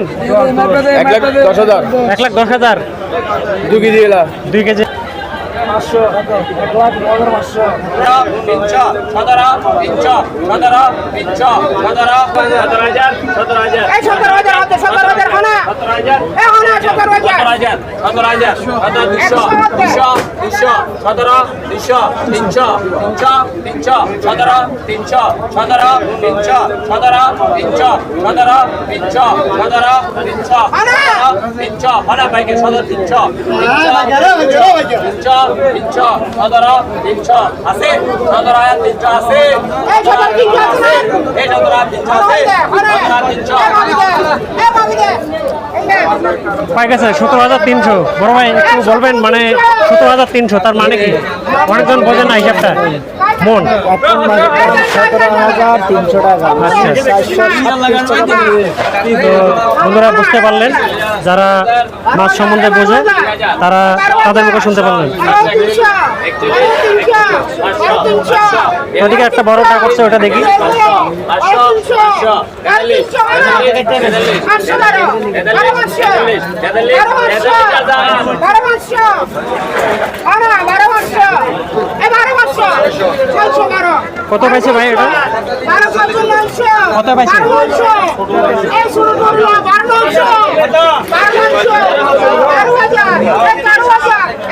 দিবেন এক লাখ দশ হাজার। এক লাখ দশ হাজার। দু কেজি এলা। দুই কেজি। সতেরো হাজার সতেরো হাজার সতেরো হাজার সতেরো দুশো দুশো দুশো সতেরো দুশো তিনশো তিনশো তিনশো সতেরো তিনশো সতেরো তিনশো সতেরো তিনশো সতেরো তিনশো সতেরো তিনশো তিনশো হনা বাইকে সতেরো তিনশো তিনশো তিনশো সতেরো তিনশো আছে সতেরো হাজার তিনশো আছে এই সতেরো তিনশো আছে সতেরো তিনশো আছে সতেরো তিনশো এ বাবি দে এই নে পাই গেছে সতেরো হাজার তিনশো। বড় ভাই একটু বলবেন মানে সতেরো হাজার তিনশো তার মানে কি? অনেকজন বোঝে না হিসাবটা। মন। আচ্ছা। বন্ধুরা বুঝতে পারলেন। যারা মাছ সম্বন্ধে বোঝে, তারা তাদের মুখে শুনতে তিনশো ওদিকে একটা বড় টাকা করছে ওটা দেখি। কত পাইছে ভাই নয়শো কত পাইছে?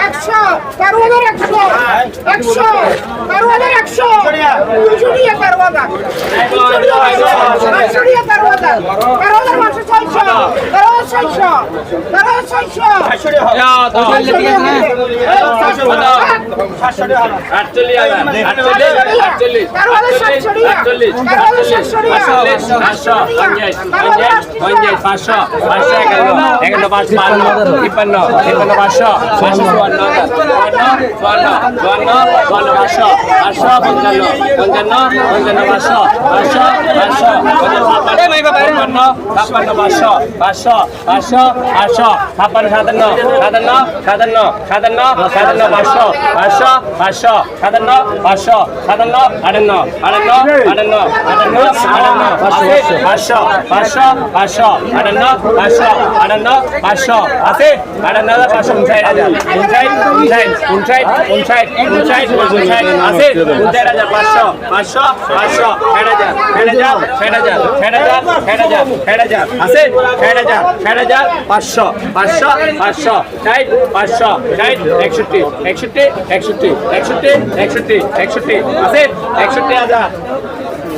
একশো বারো হাজার একশো একশো বারো হাজার একশো দুশো দিয়ে বারো হাজার পাঁচশো দিয়ে বারো হাজার বারো হাজার পাঁচশো ছয়শো বারো হাজার ছয়শো বারো হাজার ছয়শো আটচল্লিশ হাজার সাতশো আটচল্লিশ হাজার সাতশো পঞ্চাশ পাঁচশো পাঁচশো একান্ন একান্ন পাঁচ বান্ন তিপ্পান্ন তিপ্পান্ন পাঁচশো পাঁচশো চুয়ান্ন চুয়ান্ন চুয়ান্ন চুয়ান্ন চুয়ান্ন পাঁচশো পাঁচশো পঞ্চান্ন পঞ্চান্ন পঞ্চান্ন পাঁচশো পাঁচশো পাঁচশো ছাপ্পান্ন ছাপ্পান্ন পাঁচশো পাঁচশো পাঁচশো পাঁচশো ছাপ্পান্ন সাতান্ন সাতান্ন সাতান্ন সাতান্ন সাতান্ন পাঁচশো পাঁচশো পাঁচশো সাতান্ন পাঁচশো সাতান্ন আটান্ন আটান্ন আটান্ন আটান্ন আটান্ন পাঁচশো পাঁচশো পাঁচশো আটান্ন, পাঁচশো আটান্ন, পাঁচশো। আছে? আটান্ন হাজার পাঁচশো উনষাট হাজার। উনষাট উনষাট উনষাট উনষাট উনষাট উনষাট। আছে? উনষাট হাজার পাঁচশো পাঁচশো পাঁচশো, ষাট হাজার ষাট হাজার ষাট হাজার ষাট হাজার ষাট হাজার ষাট হাজার। আছে? ষাট হাজার ষাট হাজার, পাঁচশো পাঁচশো পাঁচশো, ষাট পাঁচশো, ষাট, একষট্টি একষট্টি একষট্টি একষট্টি একষট্টি একষট্টি। আছে? একষট্টি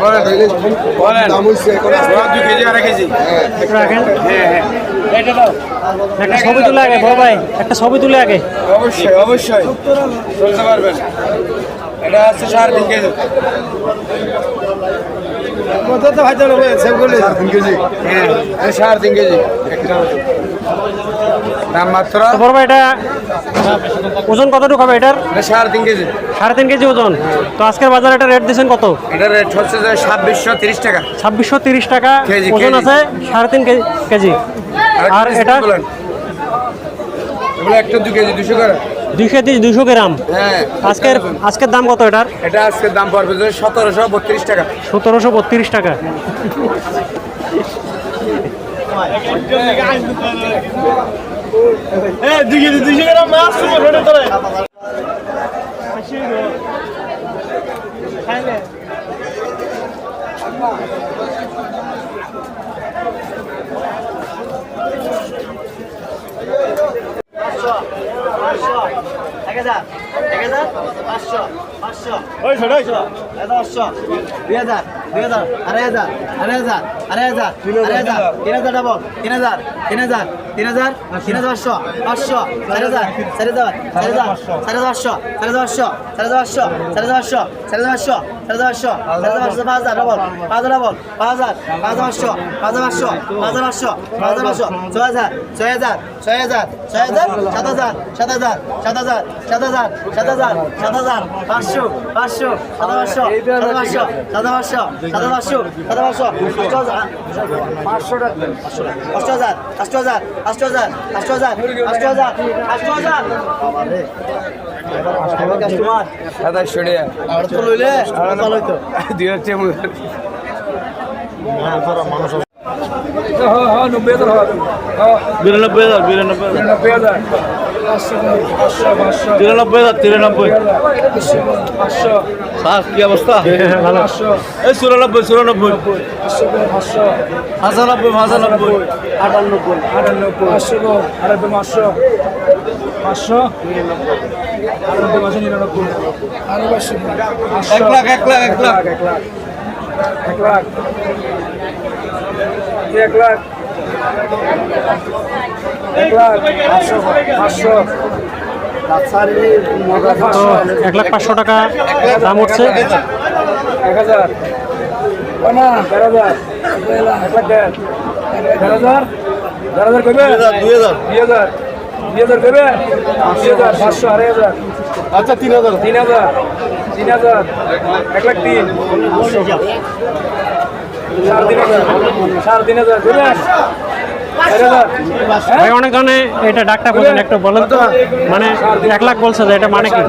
পাঁচশো একটু রাখেন। একটা ছবি তুলে আগে বড় ভাই একটা ছবি তুলে আগে। অবশ্যই অবশ্যই। চলতে পারবেন। এটা হচ্ছে সাড়ে তিন কেজি। কত তো ভাই সেভ করলে? তিন কেজি হ্যাঁ সাড়ে তিন কেজি। একটা দাম মাত্র বড় ভাই এটা ওজন কতটুকু হবে এটার? সাড়ে তিন কেজি। সাড়ে তিন কেজি ওজন। তো আজকের বাজারে এটা রেট দিয়েছেন কত? এটা রেট হচ্ছে যে ছাব্বিশশো তিরিশ টাকা। ছাব্বিশশো তিরিশ টাকা ওজন আছে সাড়ে তিন কেজি। কেজি আর এটা একটা দু কেজি দুশো করে। দুশো গ্রাম। হ্যাঁ আজকের আজকের দাম কত এটার? এটা আজকের দাম পড়বে সতেরোশো বত্রিশ টাকা। সতেরোশো বত্রিশ টাকা। দুই হাজার দুই হাজার আড়াই হাজার আড়াই হাজার আড়াই হাজার, তিন হাজার ডাবল তিন হাজার তিন হাজার। তিন হাজার তিন হাজার পাঁচশো পাঁচশো চার হাজার চার হাজার চার হাজার চার হাজার পাঁচশো চার হাজার পাঁচশো চার হাজার পাঁচশো চার হাজার পাঁচশো চার হাজার পাঁচশো চার হাজার পাঁচশো চার হাজার পাঁচশো পাঁচ হাজার ডাবল পাঁচ হাজার ডাবল পাঁচ হাজার পাঁচ হাজার পাঁচশো পাঁচ হাজার পাঁচশো পাঁচ হাজার পাঁচশো পাঁচ হাজার পাঁচশো ছয় হাজার ছয় হাজার ছয় হাজার ছয় হাজার সাত হাজার সাত হাজার সাত হাজার সাত হাজার সাত হাজার হাজার আষ্ট হাজার আষ্ট হাজার আষ্ট হাজার আষ্ট হাজার কাস্টমার সাতাশশো টাকা তো লইলে ভালো হইতো দুই হচ্ছে মনে বিরানব্বই হাজার বিরানব্বই হাজার। তিরানব্বই হাজার। তিরানব্বই। স্যার কি অবস্থা? ভালো। এই চুরানব্বই চুরানব্বই। পঁচানব্বই পঁচানব্বই আটানব্বই আটানব্বই। পাঁচশো আটানব্বই পাঁচশো। পাঁচশো। আটানব্বই পাঁচশো নিরানব্বই। আরও পাঁচশো। এক লাখ এক লাখ। এক লাখ এক লাখ এক লাখ। এক লাখ। এক লাখ পাঁচশো পাঁচশো। তো এক লাখ পাঁচশো টাকা দাম উঠছে। এক হাজার। না দেড় হাজার। এক লাখ দেড়। দেড় হাজার? দেড় হাজার করবে দুই হাজার দুই হাজার। দুই হাজার। দুই হাজার পাঁচশো আড়াই হাজার। আচ্ছা তিন হাজার। তিন হাজার। তিন হাজার। এক লাখ তিন। ভাই অনেক ধরনের এটা ডাকটা বলেন একটু বলেন তো। মানে এক লাখ বলছে যে এটা মানে কি?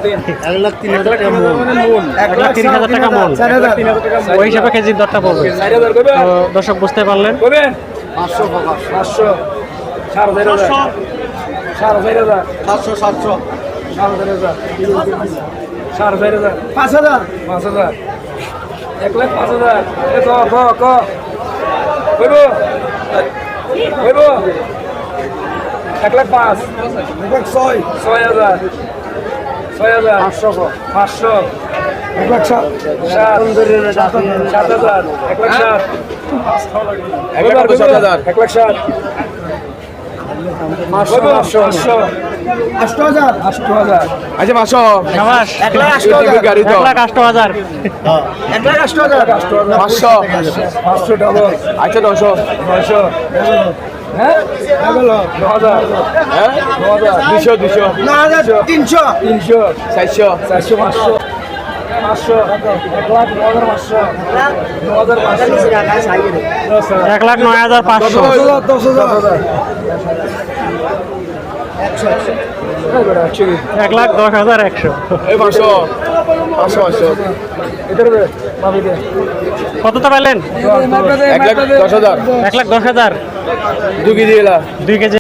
এক লাখ তিন হাজার টাকা এক লাখ তিরিশ হাজার টাকা মন তিন হাজার টাকা ওই হিসাবে কেজির দরটা পড়বে। তো দর্শক বুঝতে পারলেন? পাঁচশো পাঁচশো। সাড়ে চার হাজার। সাড়ে চার হাজার। সাতশো সাতশো। সাড়ে চার হাজার। সাড়ে চার হাজার। পাঁচ হাজার। পাঁচ হাজার। এক লাখ পাঁচ হাজার। এ ক ক ক। কইব কইব এক লাখ পাঁচ। ছয়। ছয় হাজার। ছয় হাজার। পাঁচশো। পাঁচশো। এক লাখ সাত। সাত। সাত হাজার। এক লাখ সাত। এক লাখ সাত। আচ্ছা পাঁচশো। গাড়ি তো আষ্ট পাঁচশো। পাঁচশো ডাবল আচ্ছা দশশো নয়শো হ্যাঁ? হ্যাঁ? দুশো দুশো। তিনশো। তিনশো। চারশো। চারশো পাঁচশো। এক লাখ পাঁচশো হাজার পাঁচশো। হাজার এক লাখ নয় হাজার পাঁচশো। এক লাখ দশ হাজার একশো। কতটা পেলেন এক লাখ দশ হাজার। এক লাখ দশ হাজার। দু কেজি এলা। দুই কেজি।